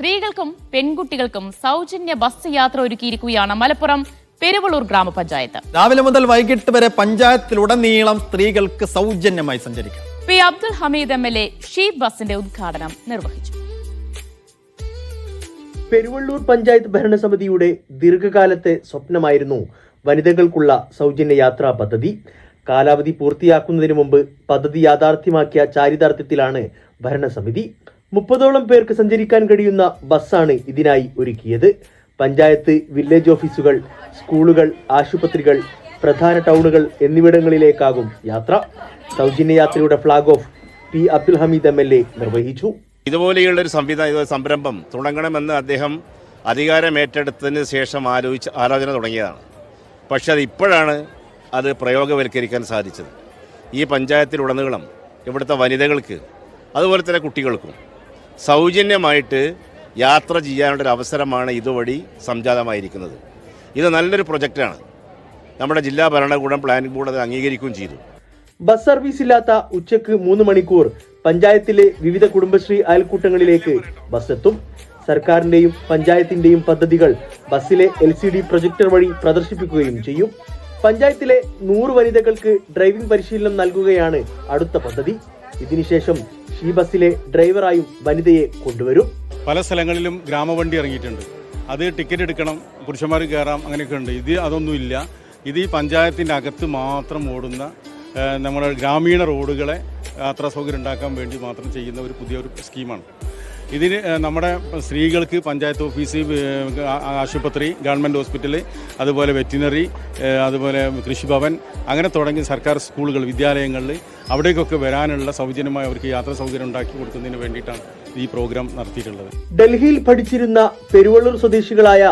സ്ത്രീകൾക്കും പെൺകുട്ടികൾക്കും സൗജന്യ ബസ് യാത്ര ഒരുക്കിയിരിക്കുകയാണ് മലപ്പുറം പെരുവളൂർ ഗ്രാമപഞ്ചായത്ത്. രാവിലെ മുതൽ വൈകിട്ട് വരെ പഞ്ചായത്തിലുടനീളം സ്ത്രീകൾക്ക് സൗജന്യമായി സഞ്ചരിക്കാം. P Abdul Hameed M L A sheep ബസിന്റെ ഉദ്ഘാടനം നിർവഹിച്ചു. പെരുവള്ളൂർ പഞ്ചായത്ത് ഭരണസമിതിയുടെ ദീർഘകാലത്തെ സ്വപ്നമായിരുന്നു വനിതകൾക്കുള്ള സൗജന്യ യാത്രാ പദ്ധതി. കാലാവധി പൂർത്തിയാക്കുന്നതിന് മുമ്പ് പദ്ധതി യാഥാർത്ഥ്യമാക്കിയ ചാരിതാർത്ഥ്യത്തിലാണ് ഭരണസമിതി. മുപ്പതോളം പേർക്ക് സഞ്ചരിക്കാൻ കഴിയുന്ന ബസ്സാണ് ഇതിനായി ഒരുക്കിയത്. പഞ്ചായത്ത് വില്ലേജ് ഓഫീസുകൾ സ്കൂളുകൾ ആശുപത്രികൾ പ്രധാന ടൗണുകൾ എന്നിവിടങ്ങളിലേക്കാകും യാത്ര. സൗജന്യ യാത്രയുടെ flag off P Abdul Hameed M L A നിർവഹിച്ചു. ഇതുപോലെയുള്ള ഒരു സംവിധാനം സംരംഭം തുടങ്ങണമെന്ന് അദ്ദേഹം അധികാരം ഏറ്റെടുത്തതിന് ശേഷം ആലോചിച്ച് ആലോചന തുടങ്ങിയതാണ്. പക്ഷെ അത് ഇപ്പോഴാണ് അത് പ്രയോഗവൽക്കരിക്കാൻ സാധിച്ചത്. ഈ പഞ്ചായത്തിലുടനീളം ഇവിടുത്തെ വനിതകൾക്ക് അതുപോലെ തന്നെ കുട്ടികൾക്കും സൗജന്യമായിട്ട് യാത്ര ചെയ്യാനുള്ളൊരു അവസരമാണ് ഇതുവഴി സംജാതമായിരിക്കുന്നത്. ഇത് നല്ലൊരു പ്രൊജക്റ്റാണ്. നമ്മുടെ ജില്ലാ ഭരണകൂടം പ്ലാനിംഗ് ബോർഡ് അത് അംഗീകരിക്കുകയും ചെയ്തു. ബസ് സർവീസ് ഇല്ലാത്ത ഉച്ചയ്ക്ക് മൂന്ന് മണിക്കൂർ പഞ്ചായത്തിലെ വിവിധ കുടുംബശ്രീ അയൽക്കൂട്ടങ്ങളിലേക്ക് ബസ് എത്തും. സർക്കാരിന്റെയും പഞ്ചായത്തിന്റെയും പദ്ധതികൾ ബസ്സിലെ എൽ സി ഡി പ്രൊജക്ടർ വഴി പ്രദർശിപ്പിക്കുകയും ചെയ്യും. പഞ്ചായത്തിലെ നൂറ് വനിതകൾക്ക് ഡ്രൈവിംഗ് പരിശീലനം നൽകുകയാണ് അടുത്ത പദ്ധതി. ഇതിനുശേഷം ഈ ബസ്സിലെ ഡ്രൈവറായും വനിതയെ കൊണ്ടുവരും. പല സ്ഥലങ്ങളിലും ഗ്രാമവണ്ടി ഇറങ്ങിയിട്ടുണ്ട്. അത് ടിക്കറ്റ് എടുക്കണം പുരുഷന്മാർ കയറാം അങ്ങനെയൊക്കെ ഉണ്ട്. ഇത് അതൊന്നുമില്ല. ഇത് ഈ പഞ്ചായത്തിന്റെ അകത്ത് മാത്രം ഓടുന്ന നമ്മുടെ ഗ്രാമീണ റോഡുകളെ യാത്രാ സൗകര്യം ഉണ്ടാക്കാൻ വേണ്ടി മാത്രം ചെയ്യുന്ന ഒരു പുതിയൊരു സ്കീമാണ്. ഇതിന് നമ്മുടെ സ്ത്രീകൾക്ക് പഞ്ചായത്ത് ഓഫീസ് ആശുപത്രി ഗവൺമെന്റ് ഹോസ്പിറ്റൽ അതുപോലെ വെറ്റിനറി അതുപോലെ കൃഷിഭവൻ അങ്ങനെ തുടങ്ങി സർക്കാർ സ്കൂളുകൾ വിദ്യാലയങ്ങളിൽ അവിടേക്കൊക്കെ വരാനുള്ള സൗജന്യമായി അവർക്ക് യാത്രാ സൗകര്യം ഉണ്ടാക്കി കൊടുക്കുന്നതിന് വേണ്ടിയിട്ടാണ് ഈ പ്രോഗ്രാം നടത്തിയിട്ടുള്ളത്. ഡൽഹിയിൽ പഠിച്ചിരുന്ന പെരുവള്ളൂർ സ്വദേശികളായ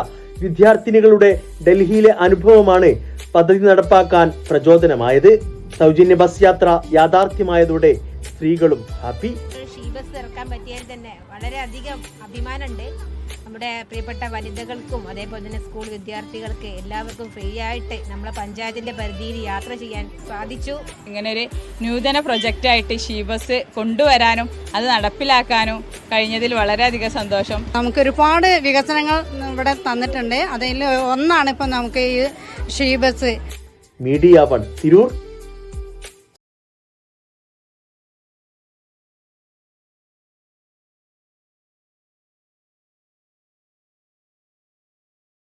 വിദ്യാർത്ഥിനികളുടെ ഡൽഹിയിലെ അനുഭവമാണ് പദ്ധതി നടപ്പാക്കാൻ പ്രചോദനമായത്. സൗജന്യ ബസ് യാത്ര യാഥാർത്ഥ്യമായതോടെ സ്ത്രീകളും ഹാപ്പി ഷീ ബസ് ഇറക്കാൻ പറ്റിയതിൽ തന്നെ വളരെയധികം അഭിമാനമുണ്ട്. നമ്മുടെ പ്രിയപ്പെട്ട വനിതകൾക്കും അതേപോലെ തന്നെ സ്കൂൾ വിദ്യാർത്ഥികൾക്ക് എല്ലാവർക്കും ഫ്രീ ആയിട്ട് നമ്മുടെ പഞ്ചായത്തിന്റെ പരിധിയിൽ യാത്ര ചെയ്യാൻ സാധിച്ചു. ഇങ്ങനെ ഒരു നൂതന പ്രൊജക്റ്റായിട്ട് ഷീബസ് കൊണ്ടുവരാനും അത് നടപ്പിലാക്കാനും കഴിഞ്ഞതിൽ വളരെയധികം സന്തോഷം. നമുക്ക് ഒരുപാട് വികസനങ്ങൾ ഇവിടെ തന്നിട്ടുണ്ട്. അതിൽ ഒന്നാണ് ഇപ്പം നമുക്ക് ഈ she bus media one Tirur